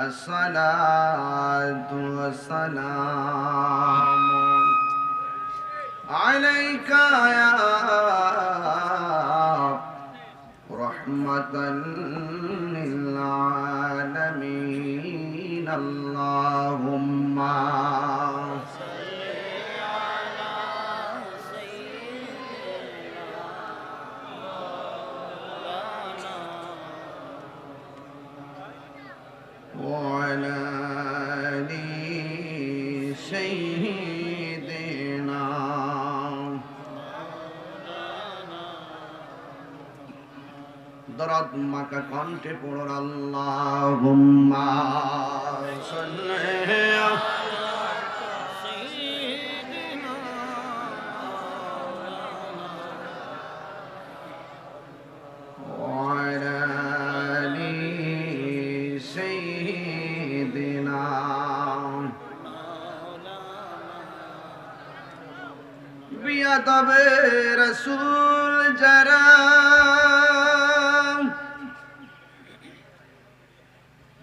الصلاة والسلام عليك يا رحمة للعالمين. اللهم কণ্ঠে পড়ুন আল্লাহুম্মা।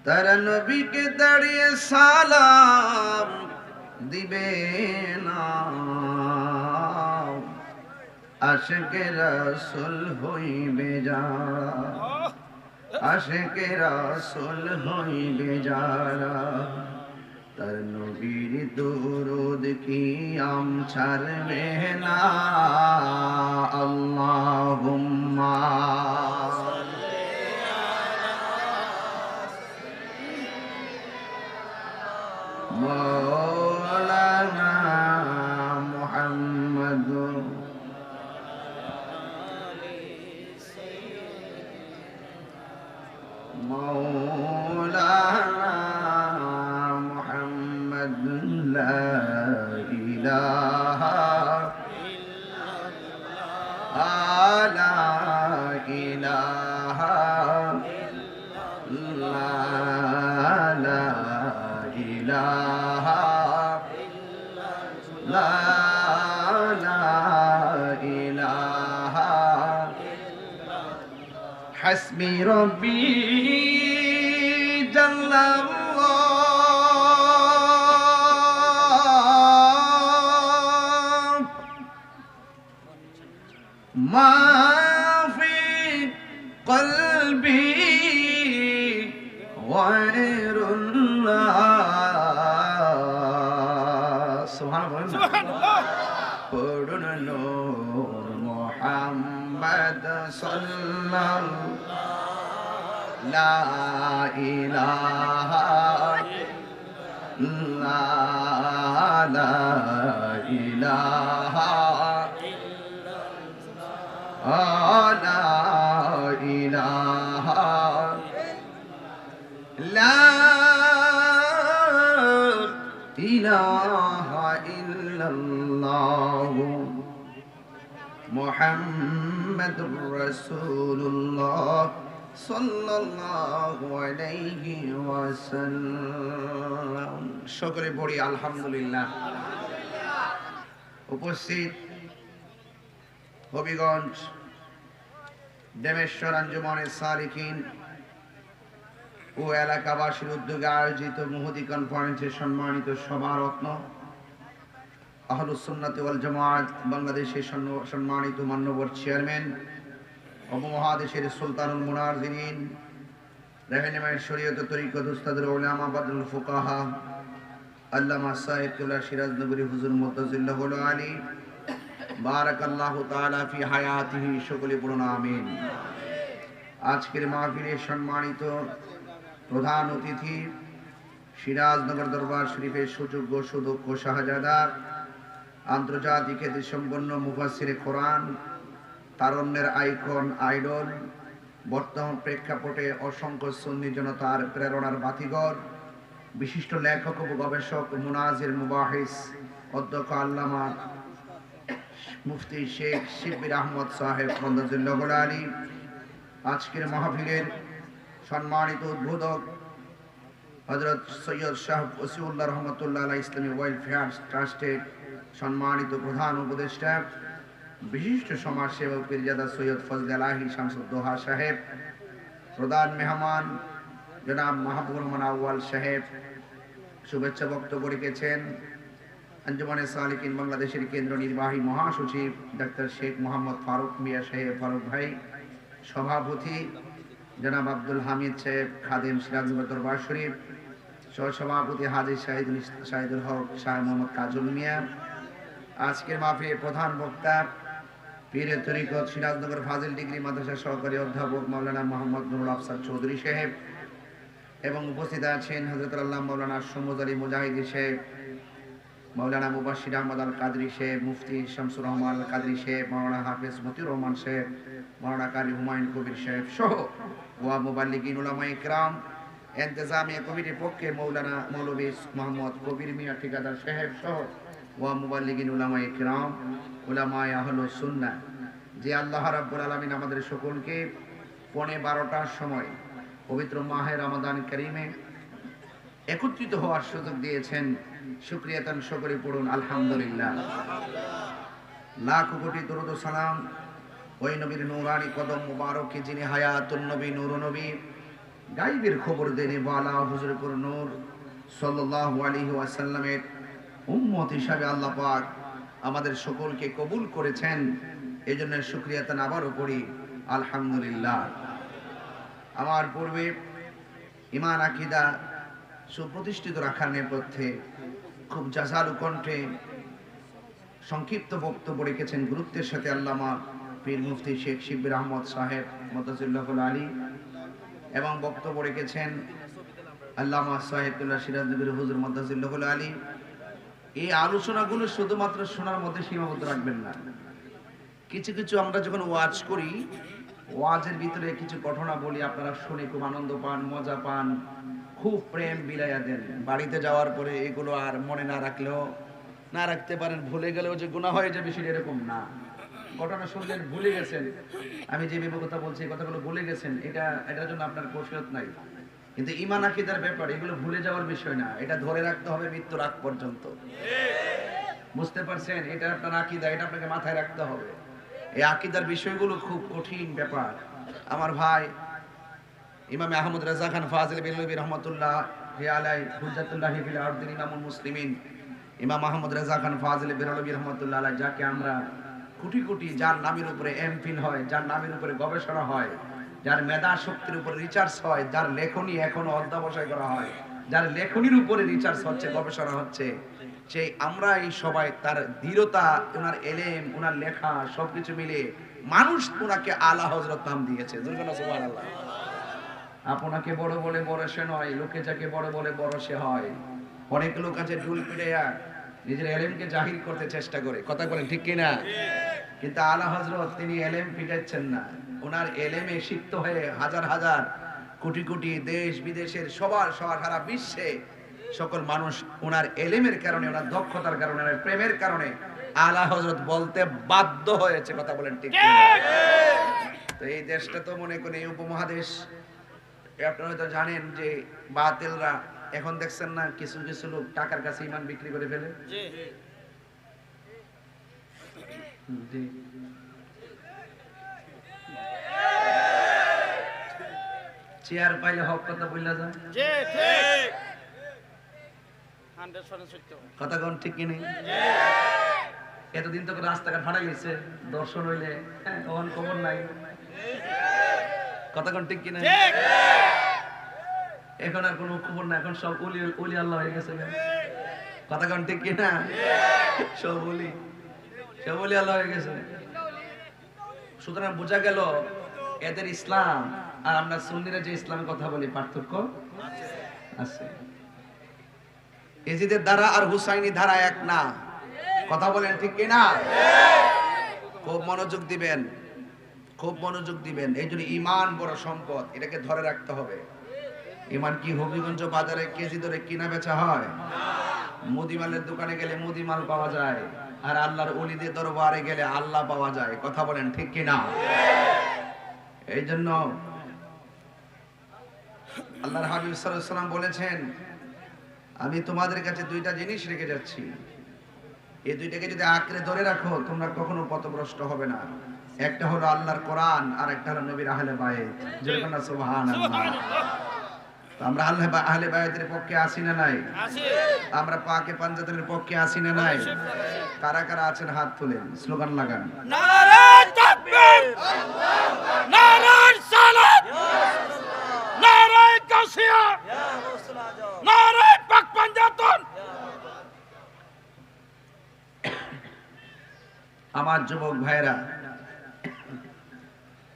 তারা নবীকে দাঁড়িয়ে সালাম দিবে না। আশকে রসুল হইবে যারা আশকে রসুল হইবে যারা তার নবীর দুরুদ কি আম ছাড়বে না? আল্লাহুম্মা। لا إله لا إله لا لا إله لا لا إله. حسبي ربي ما في قلبي غير الله سبحان الله পড়ুন নূর মোহাম্মদ সাল্লাল্লাহু লা ইলাহা লা লা ইলাহা লা ইলাহা লা ইলাহা ইল্লাল্লাহ মুহাম্মাদুর রাসূলুল্লাহ সাল্লাল্লাহু আলাইহি ওয়াসাল্লাম। সকলে পড়ি আলহামদুলিল্লাহ। উপস্থিত হবিগঞ্জ দেবেশ্বর আঞ্জুমানের সালিকিন ও এলাকাবাসীর উদ্যোগে আয়োজিত মুহদি কনফারেন্সের সম্মানিত সমারত্ন, আহলুসুন্নাত ওয়াল জামাত, বাংলাদেশের সম্মানিত মান্যবর চেয়ারম্যান উপমহাদেশের সুলতানুল মুনারদিন রেহেনেমায় শরীয়ত তরিকত উস্তাদুল উলামা বাদুল ফুকাহা, আল্লামা সাহেবুল্লাহ সিরাজনগরী হুজুর মুতাজিল্লাহ আলী বারাকাল্লাহু তাআলা ফি হায়াতিহি, সকলে পড়ুন আমিন। আজকের মাহফিলের সম্মানিত প্রধান অতিথি, সিরাজনগর দরবার শরীফের সুযোগ্য সুদক্ষ শাহজাদার, আন্তর্জাতিক খ্যাতি সম্পন্ন মুফাসিরে কোরআন, তারণ্যের আইকন, আইডল, বর্তমান প্রেক্ষাপটে অসংখ্য সুন্নি জনতার প্রেরণার বাতিঘর, বিশিষ্ট লেখক ও গবেষক মুনাজির মুবাহিস, অধ্যক্ষ আল্লামা মুফতি শেখ শিবির আহমদ সাহেব মন্দাজুল্লাহ আলী, আজকের মাহফিলের সম্মানিত উদ্বোধক হজরত সৈয়দ শাহ ওসিউল্লাহ রহমতুল্লাহ ইসলামী ওয়েলফেয়ার ট্রাস্টের সম্মানিত প্রধান উপদেষ্টা, বিশিষ্ট সমাজসেবক পীরজাদা সৈয়দ ফজল আলাহি শামসুদ্দোহা সাহেব, প্রধান মেহমান জনাব মাহবুব রহমান আউয়াল সাহেব, শুভেচ্ছা বক্তব্য রেখেছেন। আঞ্জুমানে সালিকিন বাংলাদেশের কেন্দ্র নির্বাহী মহাসচিব ডাক্তার শেখ মোহাম্মদ ফারুক মিয়া সাহেব, ফারুক ভাই, সভাপতি জনাব আব্দুল হামিদ সাহেব, খাদেম সিরাজুল দরবার শরীফ, সহসভাপতি হাজির শাহিদুল ইস- শাহিদুল হক, শাহ মোহাম্মদ কাজল মিয়া। আজকের মাহফিলের প্রধান বক্তা পীরের তরিকত সিরাজনগর ফাজিল ডিগ্রি মাদ্রাসা সহকারী অধ্যাপক মাওলানা মোহাম্মদ নুরুল আফসার চৌধুরী সাহেব এবং উপস্থিত আছেন হজরত আল্লাহ মৌলানা সমুদ আলী মুজাহিদি সাহেব মৌলানা মুবাশির আহমদ আল কাদরি সাহেব, মুফতি শামসুর রহমান আল কাদরি সাহেব, মৌলানা হাফিজ মতিউর রহমান সাহেব, মৌলানা কালী হুমায়ুন কবির সাহেব সহ ওয়া মুবাল্লিগিন উলামা ইকরাম, এন্তেজামিয়া কমিটির পক্ষে মৌলানা মৌলভী মোহাম্মদ কবির মিয়া ঠিকাদার সাহেব সহ ওয়া মুবাল্লিগিন উলামা ইকরাম, উলামায়ে আহলুস সুন্নাহ যে আল্লাহ রাব্বুল আলামিন আমাদের সকলকে পৌনে বারোটার সময় পবিত্র মাহের রমাদান করিমে একত্রিত হওয়ার সুযোগ দিয়েছেন। সুক্রিয়াতান সকলে পড়ুন, আলহামদুলিল্লাহ। লাখ কোটি দরুদ সালাম। ওই নবীর নূরানি কদম মুবারকে যিনি হায়াতুন নবী নূর নবী? গাইবের খবর দেনে বালা হুজুরপুর নূর সাল্লাল্লাহু আলাইহি ওয়াসাল্লামের উম্মত হিসাবে আল্লাহ পাক আমাদের সকলকে কবুল করেছেন। এই জন্য সুক্রিয়াতান আবারও করি আলহামদুলিল্লাহ। আমার পূর্বে ইমান, আকিদা সুপ্রতিষ্ঠিত রাখার নেপথ্যে খুব জাজালু কণ্ঠে সংক্ষিপ্ত বক্তব্য রেখেছেন গুরুত্বের সাথে আল্লামা পীর মুফতি শেখ শিবির আহমদ সাহেব মতাজুল্লাহুল আলী এবং বক্তব্য রেখেছেন আল্লামা সাহেবুল্লাহ সিরাজনগর হুজুর মতাজুল্লাহুল আলী। এই আলোচনাগুলো শুধুমাত্র শোনার মধ্যে সীমাবদ্ধ রাখবেন না। কিছু কিছু আমরা যখন ওয়াজ করি, ওয়াজের ভিতরে কিছু ঘটনা বলি, আপনারা শুনে খুব আনন্দ পান, মজা পান। খুব প্রেম বিলাইয়া দেন। বাড়িতে যাওয়ার পরে এগুলো আর মনে না রাখলেও, না রাখতে পারেন, ভুলে গেলেও যে গুণা হয়ে যাবে সেটা এরকম না। ঘটনা শুনলেন, ভুলে গেছেন। আমি যে বিবেকতা বলছি, এই কথাগুলো ভুলে গেছেন, এটা, এটার জন্য আপনার কৌশলত নাই। কিন্তু ইমান আকিদার ব্যাপার, এগুলো ভুলে যাওয়ার বিষয় না। এটা ধরে রাখতে হবে মৃত্যুর আগ পর্যন্ত। বুঝতে পারছেন? এটা আপনার আকিদা, এটা আপনাকে মাথায় রাখতে হবে। এই আকিদার বিষয়গুলো খুব কঠিন ব্যাপার। আমার ভাই ইমাম আহমদ রাজা খান ফাজিল বিল্লবী রহমতুল্লাহ আলাই হুজাতুল্লাহ আরদিন ইমামুল মুসলিমিন। ইমাম আহমদ রাজা খান ফাজিল বিরলবী রহমতুল্লাহ আলাই, যাকে আমরা কোটি কোটি, যার নামের উপরে এমফিল হয়, যার নামের উপরে গবেষণা হয়, যার মেধা শক্তির উপরে রিচার্জ হয়, যার লেখনী এখনও অধ্যাবসায় করা হয়, যার লেখনির উপরে রিচার্জ হচ্ছে, গবেষণা হচ্ছে, সেই আমরা এই সবাই তার দৃঢ়তা ওনার এলেম ওনার লেখা সবকিছু মিলে মানুষ ওনাকে আলা হজরত নাম দিয়েছে। দুর্গনা সুবহানাল্লাহ। আপনাকে বড় বলে বড় সে নয় লোকে যাকে বড় বলে বড় সে হয়। অনেক লোক আছে ঢুল পিড়াইয়া নিজের এলেমকে জাহির করতে চেষ্টা করে। কথা বলেন ঠিক কিনা? কিন্তু আলা হজরত তিনি এলেম পিটাচ্ছেন না। ওনার এলেমে সিক্ত হয়ে হাজার হাজার কোটি কোটি দেশ বিদেশের সবার সবার সারা বিশ্বে সকল মানুষ ওনার এলেমের কারণে ওনার দক্ষতার কারণে ওনার প্রেমের কারণে আলা হজরত বলতে বাধ্য হয়েছে। কথা বলেন ঠিক কিনা? তো এই দেশটা তো মনে করেন এই উপমহাদেশ আপনারা হয়তো জানেন যে বাতিলরা এখন দেখছেন না কিছু কিছু লোক টাকার কাছে ইমান বিক্রি করে ফেলে? চেয়ার পাইলে হক কথা বললা সত্য কথা কোন ঠিক কিনি? এতদিন তো রাস্তাঘাট ফাটা গেছে দর্শন হইলে হ্যাঁ, তখন খবর নাই। কথা কোন ঠিক কিনা? ঠিক। এখন আর কোনো খবর না এখন সব উলি উলি আল্লাহ হয়ে গেছে কোন ঠিক কিনা? সব উলি সব উলি আল্লাহ হয়ে গেছে। সুতরাং বোঝা গেল এদের ইসলাম আর আমরা সুন্নিরা যে ইসলামের কথা বলি পার্থক্য আছে। এজিদের দ্বারা আর হুসাইনি ধারা এক না। কথা বলেন ঠিক কিনা? খুব মনোযোগ দিবেন। খুব মনোযোগ দিবেন। এই জন্য ইমান বড় সম্পদ, এটাকে ধরে রাখতে হবে। ইমান কি হবিগঞ্জ বাজারে কেজি ধরে কিনা বেচা হয়? মুদিমালের দোকানে গেলে মুদিমাল পাওয়া যায়, আর আল্লাহর অলিদের দরবারে গেলে আল্লাহ পাওয়া যায়। কথা বলেন ঠিক কিনা? এই জন্য আল্লাহর হাবিব সাল্লাম বলেছেন, আমি তোমাদের কাছে দুইটা জিনিস রেখে যাচ্ছি। এই দুইটাকে যদি আঁকড়ে ধরে রাখো, তোমরা কখনো পথভ্রষ্ট হবে না। একটা হলো আল্লাহর কোরআন আর একটা হলো নবীর আহলে বায়েত যেরকম না সুবহানাল্লাহ। আমরা আল্লাহ আহলে বায়েতের পক্ষে আসি না নাই? আমরা পাকে পাঞ্জাতের পক্ষে আসি না নাই? কারা কারা আছেন? হাত তুলেন স্লোগান লাগান। নারায়ণ তাকবীর! নারায়ণ সালাত! নারায়ণ কাসিয়া নারায়ণ পাক পাঞ্জাতন! আমার যুবক ভাইরা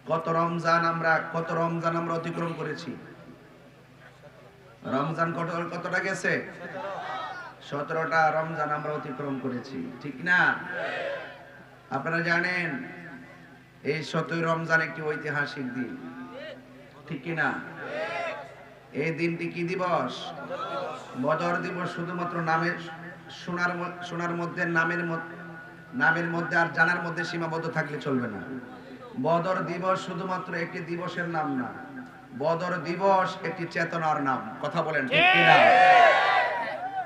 কত রমজান আমরা, কত রমজান আমরা অতিক্রম করেছি? রমজান কত, কতটা গেছে? সতেরোটা রমজান আমরা অতিক্রম করেছি, ঠিক না? আপনারা জানেন, এই সতই রমজান একটি ঐতিহাসিক দিন, ঠিক কি না এই দিনটি কি দিবস? বদর দিবস শুধুমাত্র নামের শোনার শোনার মধ্যে, নামের নামের মধ্যে আর জানার মধ্যে সীমাবদ্ধ থাকলে চলবে না। বদর দিবস শুধুমাত্র একটি দিবসের নাম না বদর দিবস একটি চেতনার নাম। কথা বলেন ঠিক কিনা?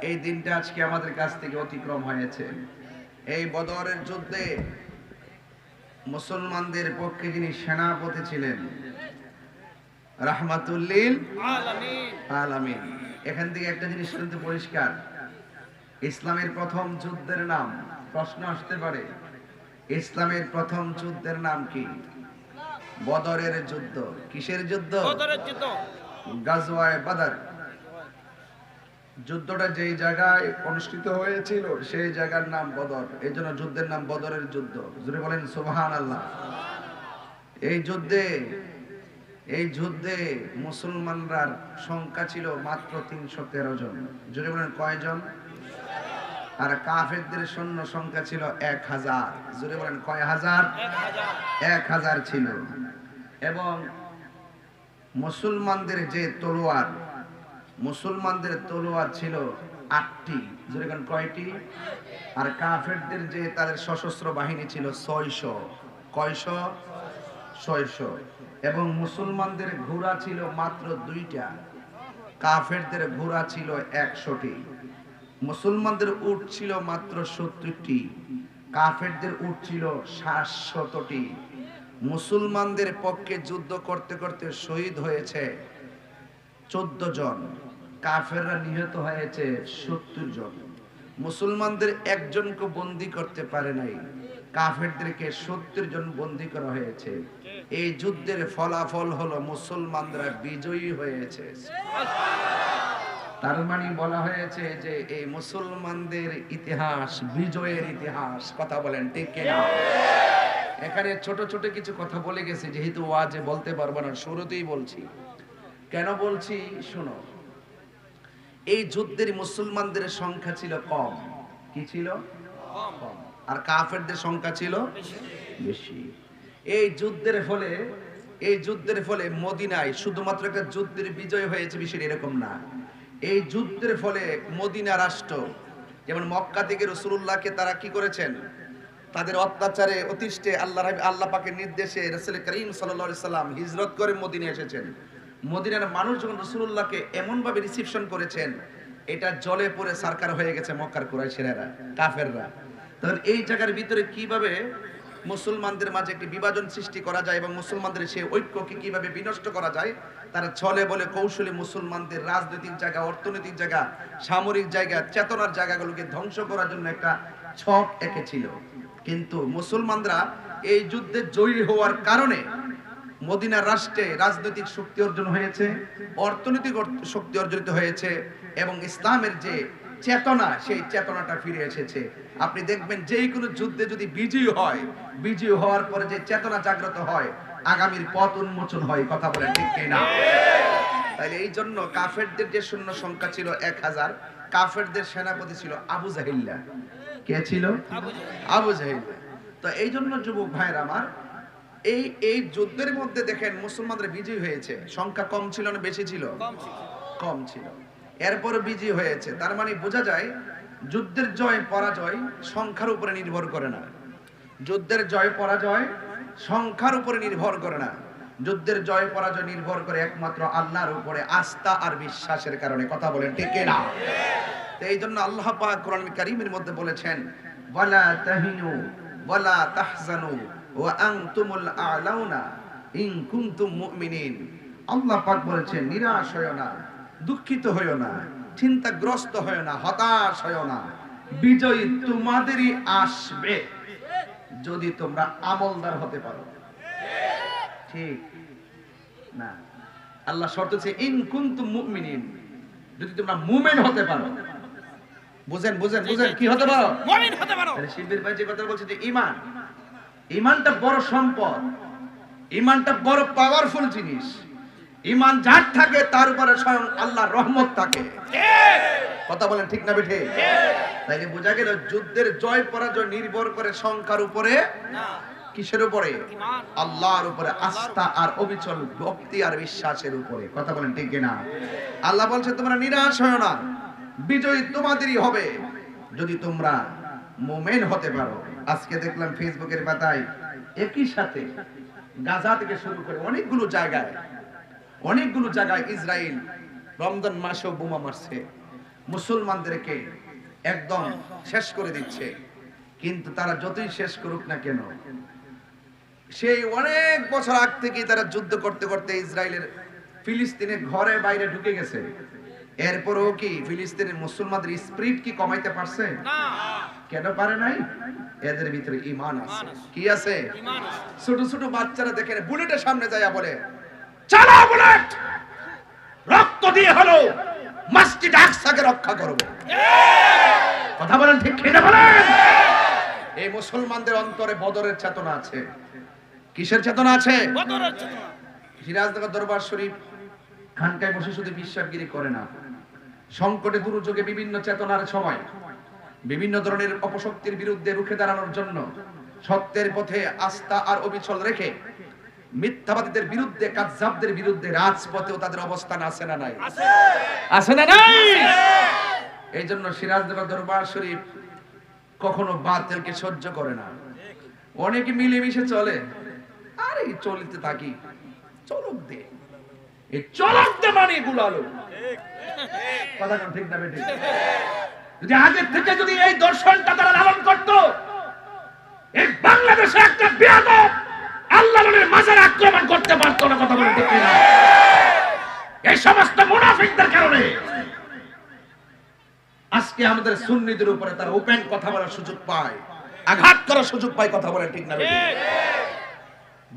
এই দিনটা আজকে আমাদের কাছ থেকে অতিক্রম হয়েছে। এই বদরের যুদ্ধে মুসলমানদের পক্ষে যিনি সেনাপতি ছিলেন রাহমাতুল্লিল আলামিন। এখান থেকে একটা জিনিস কিন্তু পরিষ্কার। ইসলামের প্রথম যুদ্ধের নাম প্রশ্ন আসতে পারে। ইসলামের প্রথম যুদ্ধের নাম কি? বদরের যুদ্ধ। কিসের যুদ্ধ? গাজওয়ায় বাদর। যুদ্ধটা যেই জায়গায় অনুষ্ঠিত হয়েছিল সেই জায়গার নাম বদর। এই জন্য যুদ্ধের নাম বদরের যুদ্ধ। জুড়ে বলেন সুবহান আল্লাহ এই যুদ্ধে এই যুদ্ধে মুসলমানরা সংখ্যা ছিল মাত্র তিনশো তেরো জন। জুড়ে বলেন কয়জন? আর কাফেরদের সৈন্য সংখ্যা ছিল এক হাজার। জুড়ে বলেন কয় হাজার? এক হাজার। ছিল। এবং মুসলমানদের যে তলোয়ার মুসলমানদের তলোয়ার ছিল আটটি। যেরকম কয়টি? আর কাফেরদের যে তাদের সশস্ত্র বাহিনী ছিল ছয়শো। কয়শ? ছয়শো। এবং মুসলমানদের ঘোড়া ছিল মাত্র দুইটা। কাফেরদের ঘোড়া ছিল একশোটি। মুসলমানদের উট ছিল মাত্র সত্তরটি, কাফেরদের উট ছিল সাতশতটি। মুসলমানদের পক্ষে যুদ্ধ করতে করতে শহীদ হয়েছে চোদ্দ জন, কাফেররা নিহত হয়েছে সত্তর জন। মুসলমানদের একজনকে বন্দি করতে পারে নাই, কাফেরদেরকে সত্তর জন বন্দি করা হয়েছে। এই যুদ্ধের ফলাফল হলো মুসলমানরা বিজয়ী হয়েছে। তার মানে বলা হয়েছে যে এই মুসলমানদের ইতিহাস, বিজয়ের ইতিহাস, কথা বলেন ঠিক কিনা? এখানে ছোট ছোট কিছু কথা বলে গেছে, যেহেতু ওয়াজে বলতে পারব না, শুরুতেই বলছি। কেন বলছি? শোনো, এই যুদ্ধের মুসলমানদের সংখ্যা ছিল কম। কি ছিল? কম। আর কাফেরদের সংখ্যা ছিল? বেশি। এই যুদ্ধের ফলে, এই যুদ্ধের ফলে মদিনায় শুধুমাত্র একটা যুদ্ধের বিজয় হয়েছে বিষয় এরকম না। এই যুদ্ধের ফলে মদিনা রাষ্ট্র, যেমন মক্কা থেকে রসুল্লাহকে তারা কি করেছেন? তাদের অত্যাচারে, অতিষ্ঠে আল্লাহ আল্লাহ পাকের নির্দেশে রসুল করিম সাল্লা সাল্লাম হিজরত করে মদিনে এসেছেন। মদিনার মানুষ যখন রসুল্লাহকে এমনভাবে রিসিপশন করেছেন, এটা জলে পড়ে সারকার হয়ে গেছে মক্কার কুরাইশেরা কাফেররা। তখন এই জায়গার ভিতরে কীভাবে মুসলমানদের মাঝে একটি বিভাজন সৃষ্টি করা যায় এবং মুসলমানদের সেই ঐক্যকে কীভাবে বিনষ্ট করা যায় তারা ছলে বলে কৌশলে মুসলমানদের রাজনৈতিক জায়গা, অর্থনৈতিক জায়গা, সামরিক জায়গা, চেতনার জায়গাগুলোকে ধ্বংস করার জন্য একটা ছক এঁকেছিল। কিন্তু মুসলমানরা এই যুদ্ধে জয়ী হওয়ার কারণে মদিনার রাষ্ট্রে রাজনৈতিক শক্তি অর্জন হয়েছে, অর্থনৈতিক অর্থ- শক্তি অর্জিত হয়েছে এবং ইসলামের যে চেতনা, সেই চেতনাটা ফিরে এসেছে। আপনি দেখবেন যে কোনো যুদ্ধে যদি বিজয়ী হয়, বিজয়ী হওয়ার পরে যে চেতনা জাগ্রত হয় আগামীর পথ উন্মোচন হয় কথা বলেন ঠিক কিনা? তাইলে এই জন্য কাফেরদের যে শূন্য সংখ্যা ছিল এক হাজার কাফেরদের সেনাপতি ছিল আবু জাহিল্লা। কে ছিল? আবু জাহিল্লা। তো এই জন্য যুবক ভাইয়ের আমার এই এই যুদ্ধের মধ্যে দেখেন মুসলমানদের বিজয়ী হয়েছে। সংখ্যা কম ছিল না বেশি ছিল? কম ছিল। কম ছিল। এরপর বিজয়ী হয়েছে। তার মানে বোঝা যায় যুদ্ধের জয় পরাজয় সংখ্যার উপরে নির্ভর করে না। যুদ্ধের জয় পরাজয় সংখ্যার উপরে নির্ভর করে না। যুদ্ধের জয় পরাজয় নির্ভর করে একমাত্র আল্লাহর উপরে আস্থা আর বিশ্বাসের কারণে। কথা বলেন, ঠিক না? এই জন্য আল্লাহ পাক কোরআন মধ্যে বলেছেন, ওয়ালা তাহিনু ওয়ালা তাহজানু ওয়া আনতুমুল আ'লাউনা ইন কুনতুম মুমিনিন। আল্লাহ পাক বলেছেন, নিরাশ হয়ো না, দুঃখিত হয়ো না, চিন্তাগ্রস্ত হয়ো না, হতাশ হয়ো না। বিজয় তোমাদেরই আসবে। যদি তোমরা আমলদার হতে পারো। ঠিক। না। আল্লাহ শর্ত হচ্ছে ইন কুনতুম মুমিনিন। যদি তোমরা মুমিন হতে পারো। বুঝেন বুঝেন বুঝেন কি হতে পারো? মুমিন হতে পারো। শিল্পীর ভাই যে কথা বলছে যে ইমান ইমানটা বড় সম্পদ ইমানটা বড় পাওয়ারফুল জিনিস। ইমান যার থাকে, তার উপরে স্বয়ং আল্লাহর রহমত থাকে। কথা বলেন ঠিক না বেঠে? তাইলে বোঝা গেল যুদ্ধের জয়, পরাজয় নির্ভর করে সংখ্যার উপরে, কিসের উপরে? আল্লাহর উপরে, আস্থা আর অবিচল ভক্তি আর বিশ্বাসের উপরে। কথা বলেন ঠিক না আল্লাহ বলছে, তোমরা নিরাশ হয় না। বিজয়ী তোমাদেরই হবে। যদি তোমরা মোমেন হতে পারো। আজকে দেখলাম ফেসবুকের পাতায় একই সাথে গাজা থেকে শুরু করে অনেকগুলো জায়গায় অনেকগুলো জায়গায় ইসরায়েল রমজান মাসেও বোমা মারছে। মুসলমানদেরকে একদম শেষ করে দিচ্ছে। কিন্তু তারা যতই শেষ করুক না কেন সেই অনেক বছর আগ থেকেই তারা যুদ্ধ করতে করতে ইসরায়েলের ফিলিস্তিনের ঘরে বাইরে ঢুকে গেছে। এরপরও কি ফিলিস্তিনের মুসলমানদের স্পিরিট কি কমাইতে পারছে? কেন পারে নাই? এদের ভিতরে ইমান আছে। কি আছে? ছোট ছোট বাচ্চারা দেখে বুলেটের সামনে যায় বলে চালাও বুলেট। রক্ত দিয়ে হলো মসজিদ আকসাকে রক্ষা করব। কথা বলেন ঠিক খেতে বলেন? এই মুসলমানদের অন্তরে বদরের চেতনা আছে। কিসের চেতনা আছে? সিরাজনগর দরবার শরীফ খানকায় বসে শুধু বিশ্বাসগিরি করে না। সংকটে দুর্যোগে বিভিন্ন চেতনার সময় বিভিন্ন ধরনের অপশক্তির বিরুদ্ধে রুখে দাঁড়ানোর জন্য সত্যের পথে আস্থা আর অবিচল রেখে মিথ্যাবাদীদের বিরুদ্ধে কাজ্জাবদের বিরুদ্ধে রাজপথেও তাদের অবস্থান আছে না নাই? আছে। না নাই? এই জন্য সিরাজনগর দরবার শরীফ কখনো বাতিলকে সহ্য করে না। অনেকে মিলেমিশে চলে। আরে চলতে থাকি। চলক দে। এই চলক দে মানে গুলালো কথা ঠিক না বেটি যদি আগের থেকে যদি এই দর্শনটা তারা লালন করত এই বাংলাদেশে একটা বেয়াদব আল্লাহ মাজার আক্রমণ করতে পারতো না কথা বলে ঠিক না এই সমস্ত মুনাফিকদের কারণে। আজকে আমাদের সুন্নিদের উপরে তারা ওপেন কথা বলার সুযোগ পায়, আঘাত করার সুযোগ পায় কথা বলে ঠিক না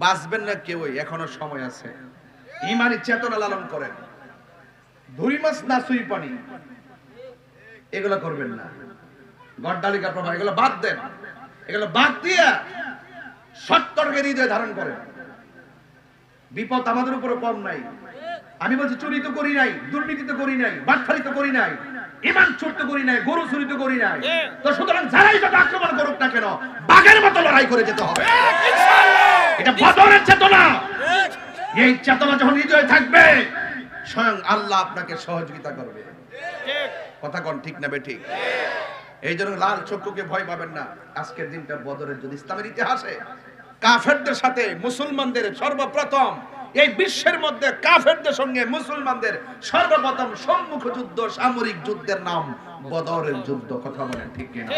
বাঁচবেন না কেউই, এখনও সময় আছে। ইমানি চেতনা লালন করেন। ধুরি মাছ না সুই পানি, এগুলো করবেন না। গড্ডালিকা প্রভা, এগুলো বাদ দেন। এগুলো বাদ দিয়া সত্তরকে হৃদয় ধারণ করেন বিপদ আমাদের উপরে কম নাই। আমি বলছি, চুরি তো করি নাই, দুর্নীতি তো করি নাই, বাটফারি তো করি নাই, ইমান চোর তো করি নাই, গরু চুরি তো করি নাই। তো সুতরাং যারাই যত আক্রমণ করুক না কেন, বাঘের মতো লড়াই করে যেতে হবে। এটা বদরের চেতনা। এই চেতনা যখন হৃদয়ে থাকবে, স্বয়ং আল্লাহ আপনাকে সহযোগিতা করবে। কথা কোন ঠিক না বে ঠিক? এই জন্য লাল চক্ষুকে ভয় পাবেন না। আজকের দিনটা বদরের যদি ইসলামের ইতিহাসে কাফেরদের সাথে মুসলমানদের সর্বপ্রথম এই বিশ্বের মধ্যে কাফেরদের সঙ্গে মুসলমানদের সর্বপ্রথম সম্মুখ যুদ্ধ সামরিক যুদ্ধের নাম বদরের যুদ্ধ। কথা বলেন ঠিক কিনা?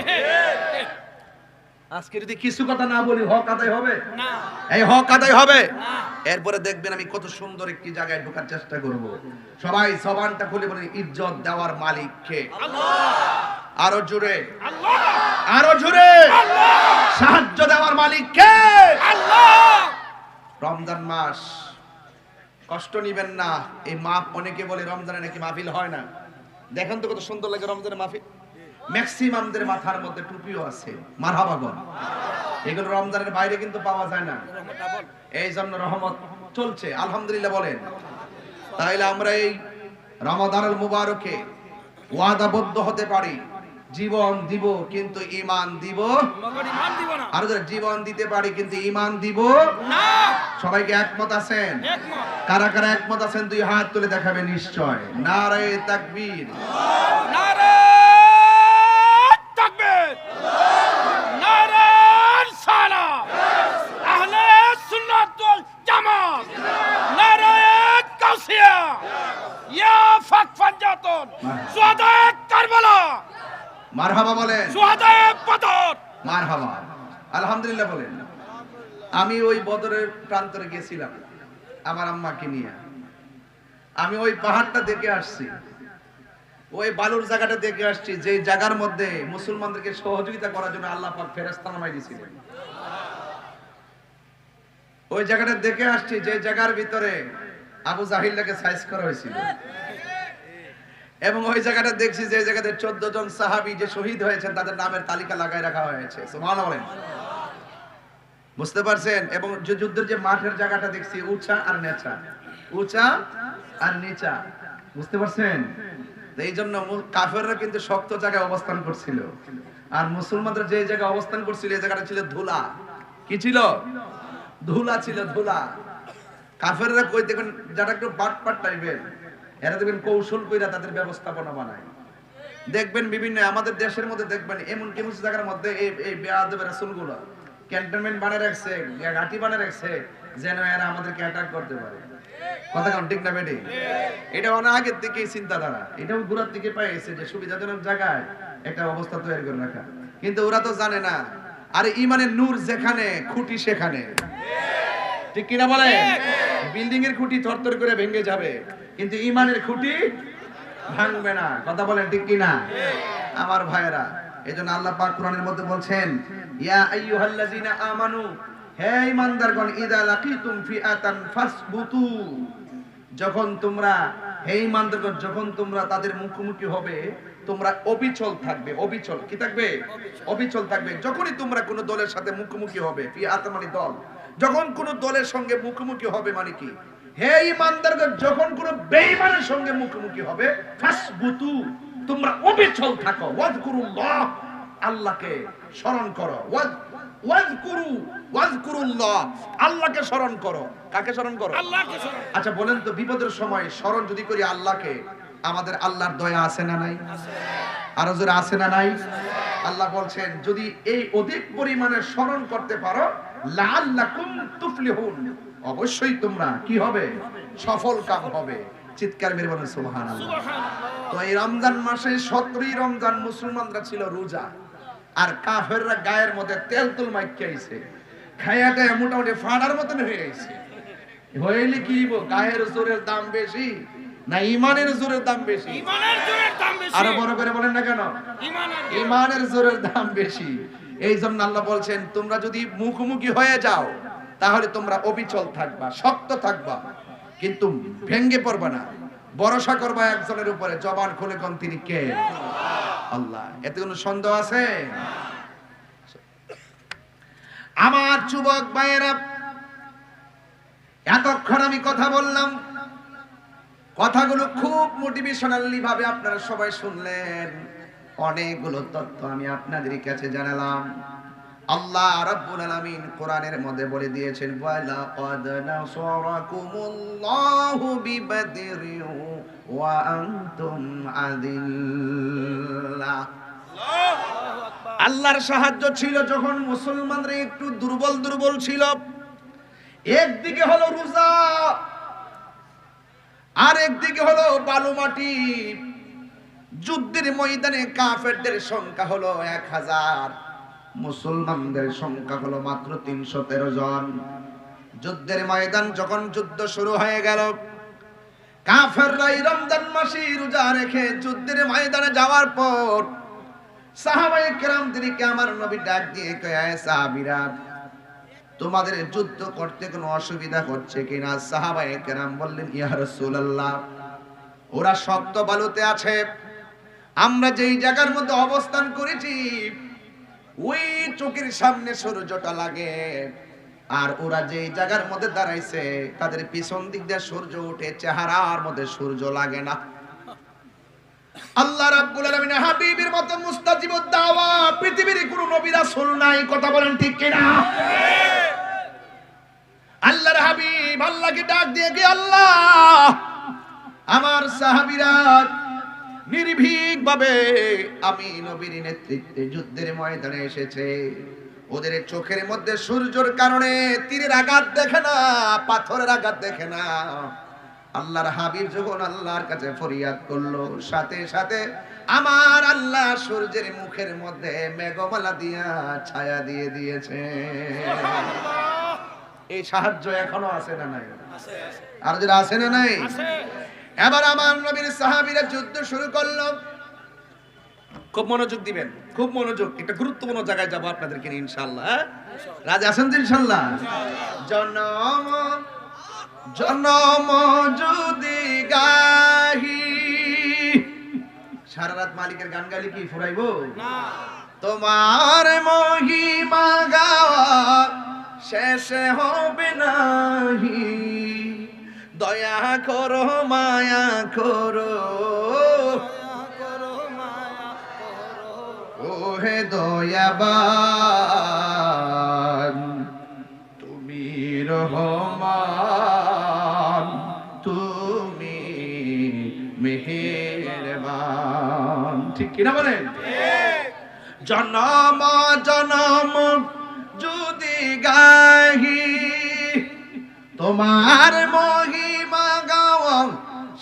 আজকে যদি কিছু কথা না বলি হক আদায় হবে? না। এই হক আদায় হবে? না। এরপরে দেখবেন আমি কত সুন্দর একটি জায়গায় ঢোকার চেষ্টা করব। সবাই জবানটা খুলে বলে ইজ্জত দেওয়ার মালিক কে আরও জুড়ে আরও জোরে। সাহায্য দেওয়ার মালিক কে রমজান মাস। কষ্ট নিবেন না। এই মাপ অনেকে বলে রমজানে নাকি মাহফিল হয় না। দেখেন তো কত সুন্দর লাগে রমজানের মাহফিল। ম্যাক্সিমামদের মাথার মধ্যে টুপিও আছে। মারহাবাগন এগুলো রমজানের বাইরে কিন্তু পাওয়া যায় না। এই জন্য রহমত চলছে। আলহামদুলিল্লাহ বলেন। তাইলে আমরা এই রমাদানুল মুবারকে ওয়াদাবদ্ধ হতে পারি। জীবন দিব কিন্তু ইমান দিব। আরও জীবন দিতে পারি কিন্তু ইমান দিব। না। সবাইকে একমত আছেন? কারা কারা একমত আছেন দুই হাত তুলে দেখাবে নিশ্চয়। তাকবীর। নারে তাকবীর। নারে সালা। আহলে সুন্নাত ওয়াল জামাত। নারে কাউসিয়া। ইয়া ফাক ফাজাতুন কারবালা। মারহাবা বলেন। মারহাবা। আলহামদুলিল্লাহ বলেন। আমি ওই বদরের প্রান্তরে গেছিলাম আমার আম্মাকে নিয়ে। আমি ওই পাহাড়টা দেখে আসছি। ওই বালুর জায়গাটা দেখে আসছি যে জায়গার মধ্যে মুসলমানদেরকে সহযোগিতা করার জন্য আল্লাহ পাক ফেরেশতা নামাই দিয়েছিলেন। ওই জায়গাটা দেখে আসছি যে জায়গার ভিতরে আবু জাহিল্লাকে সাইজ করা হয়েছিল। এবং ওই জায়গাটা দেখছি যে জায়গাতে চোদ্দ জন সাহাবি যে শহীদ হয়েছেন, তাদের নামের তালিকা লাগাই রাখা হয়েছে। বুঝতে পারছেন? এবং যে যুদ্ধের যে মাঠের জায়গাটা দেখছি, উঁচা আর নেচা। উঁচা আর নিচা। বুঝতে পারছেন? এই জন্য কাফেররা কিন্তু শক্ত জায়গায় অবস্থান করছিল। আর মুসলমানরা যে জায়গায় অবস্থান করছিল, এই জায়গাটা ছিল ধুলা। কি ছিল? ধুলা ছিল, ধুলা। কাফেররা কই দেখবেন যারা একটু বাটপাট টাইপের এরা দেখবেন কৌশল কইরা তাদের ব্যবস্থাপনা বানায়। দেখবেন বিভিন্ন আমাদের দেশের মধ্যে দেখবেন এমন কিছু জায়গার মধ্যে এই এই বেয়াদব রাসূলগুলো। ক্যান্টনমেন্ট বানিয়ে রাখছে ঘাটি বানিয়ে রাখছে যেন এরা আমাদেরকে অ্যাটাক করতে পারে। কথা কোন ঠিক না বেডি এটা অনেক আগের থেকেই চিন্তাধারা। এটাও দূরের থেকে পাইছে যে সুবিধাজনক জায়গায় একটা অবস্থা তৈরি করে রাখা। কিন্তু ওরা তো জানে না আরে ইমানের নূর যেখানে খুঁটি সেখানে। ঠিক কিনা বলে বিল্ডিং এর খুঁটি থরথর করে ভেঙে যাবে। কিন্তু ইমানের খুঁটি ভাঙবে না। কথা বলেন ঠিক কিনা? আমার ভাইয়েরা এজন্য আল্লাহ পাক কোরআনের মধ্যে বলছেন ইয়া আইয়ুহাল্লাযিনা আমানু হে ঈমানদারগণ ইদা লাকিতুম ফিআতান ফাসবুতু। যখন তোমরা হে ঈমানদারগণ যখন তোমরা তাদের মুখোমুখি হবে তোমরা অবিচল থাকবে অবিচল। কি থাকবে? অবিচল থাকবে। যখনই তোমরা কোনো দলের সাথে মুখোমুখি হবে ফিআতা মানে দল যখন কোনো দলের সঙ্গে মুখোমুখি হবে মানে কি? হে ইমানদারগণ যখন কোনো বেঈমানের সঙ্গে মুখোমুখি হবে ফাসবুতু তোমরা অবিচল থাকো। ওয়াজকুরুল্লাহ আল্লাহকে স্মরণ করো। ওয়াজ ওয়াজকুরু ওয়াজকুরুল্লাহ আল্লাহকে স্মরণ করো। কাকে স্মরণ করো? আল্লাহকে শরণ আচ্ছা বলেন তো বিপদের সময় স্মরণ যদি করি আল্লাহকে আমাদের আল্লাহর দয়া আছে না নাই? আরও জোরে আছে না নাই? আল্লাহ বলছেন যদি এই অধিক পরিমাণে স্মরণ করতে পারো লাআল্লাকুম তুফলিহুন। অবশ্যই তোমরা কি হবে? সফল কাম হবে। চিৎকার মেরে বলেন সুবহানাল্লাহ। তো এই রমজান মাসে সতেরোই রমজান মুসলমানরা ছিল রোজা। আর কাফেররা গায়ের মধ্যে তেল তুল মাইকাইছে খাইয়াটা মোটামুটি ফাড়ার মতন হয়ে গেছে হইলে কি? গায়ের জোরের দাম বেশি না ইমানের জোরের দাম বেশি? আরও বড় করে বলেন না কেন? ইমানের ইমানের জোরের দাম বেশি। এই জন্য আল্লাহ বলছেন তোমরা যদি মুখোমুখি হয়ে যাও তাহলে তোমরা অবিচল থাকবা, শক্ত থাকবা, কিন্তু ভেঙ্গে পড়বা না। ভরসা করবা একজনের উপরে, জবান খুলে কোন তিনি কে? আল্লাহ। এতে কোনো সন্দেহ আছে? আমার যুবক ভাইয়েরা, এতক্ষণ আমি কথা বললাম। কথাগুলো খুব মোটিভেশনালি ভাবে আপনারা সবাই শুনলেন। অনেকগুলো তথ্য আমি আপনাদের কাছে জানালাম। আল্লাহ রাব্বুল আলামিন কোরআনের মধ্যে বলে দিয়েছেন ওয়ালা ক্বাদ নাসারাকুমুল্লাহু বিবাদরিন ওয়া আনতুম আদিল্লাহ আল্লাহর সাহায্য ছিল যখন মুসলমানরা একটু দুর্বল দুর্বল ছিল। একদিকে হলো রোজা আর একদিকে হলো বালু মাটি যুদ্ধের ময়দানে কাফেরদের সংখ্যা হলো এক হাজার। মুসলমানদের সংখ্যা হলো মাত্র তিনশো তেরো জন। যুদ্ধের ময়দান যখন যুদ্ধ শুরু হয়ে গেল, কাফেররা রমজান মাসে রোজা রেখে যুদ্ধের ময়দানে যাওয়ার পর আমার নবী ডাক দিয়ে তোমাদের যুদ্ধ করতে কোনো অসুবিধা হচ্ছে বললেন ওরা শক্ত আছে। আমরা যেই জায়গার মধ্যে অবস্থান করেছি ওই চোখের সামনে সূর্যটা লাগে। আর ওরা যে জায়গার মধ্যে দাঁড়াইছে, তাদের পিছন দিক দিয়ে সূর্য উঠে, চেহারার মধ্যে সূর্য লাগে না। আল্লাহ রাব্বুল আলামিন হাবিবের মতো মুস্তাজিবুদ দাওয়া পৃথিবীর কোনো নবী রাসূল নাই, কথা বলেন ঠিক কিনা? আল্লাহর হাবিব আল্লাহকে ডাক দিয়ে কি আল্লাহ? আমার সাহাবীরা নির্ভীক ভাবে আমি নবীর নেতৃত্বে যুদ্ধের ময়দানে এসেছে। ওদের চোখের মধ্যে সূর্যের কারণে তীরের আঘাত দেখে না পাথরের আঘাত দেখে না। আল্লাহর হাবিব যখন আল্লাহর কাছে ফরিয়াদ করল সাথে সাথে আমার আল্লাহ সূর্যের মুখের মধ্যে মেঘমালা দিয়া ছায়া দিয়ে দিয়েছে। এই সাহায্য এখনও আছে না নাই? আর যারা আছে না নাই? এবার আমার নবীর সাহাবীরা যুদ্ধ শুরু করল। খুব মনোযোগ দিবেন খুব মনোযোগ। একটা গুরুত্বপূর্ণ জায়গায় যাব আপনাদেরকে নিয়ে ইনশাআল্লাহ হ্যাঁ? রাজি আছেন তো ইনশাআল্লাহ? জনম জনম যদি গাহি। সারা রাত মালিকের গান গালি কি ফুরাইবো? না। তোমার মহিমা গাওয়া শেষ হবে নাহি। দয়া করো মায়া করো। ওহে দয়াবান তুমি রহমান তুমি মেহেরবান। ঠিক কিনা বলেন? জনম জনম যদি গাহি তোমার মহিমা গাওয়া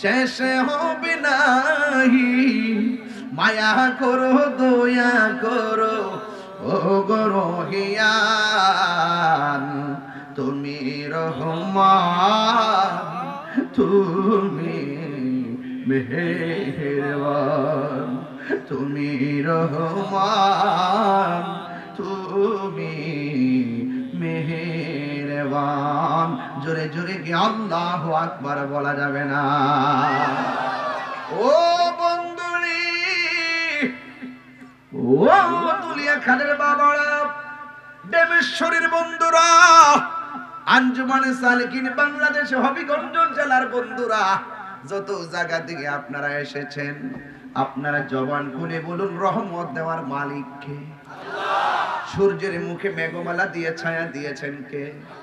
শেষ হবে নাহি। মায়া করো, দয়া করো ও গরহিয়ান তুমি রহমান, তুমি মেহেরবান। তুমি রহমান, তুমি মেহেরবান। জোরে জোরে কি আল্লাহ আকবার বলা যাবে না। ও বন্ধুরি ও তুলিয়া খানের বাবারা, দেবেশ্বরীর বন্ধুরা, আঞ্জুমানে সালিকিন বাংলাদেশ, হবিগঞ্জ জেলার বন্ধুরা, যত জায়গা থেকে আপনারা এসেছেন, আপনারা জবান খুলে বলুন, রহমত দেওয়ার মালিককে। সূর্যের মুখে মেঘমালা দিয়ে ছায়া দিয়েছেন কে?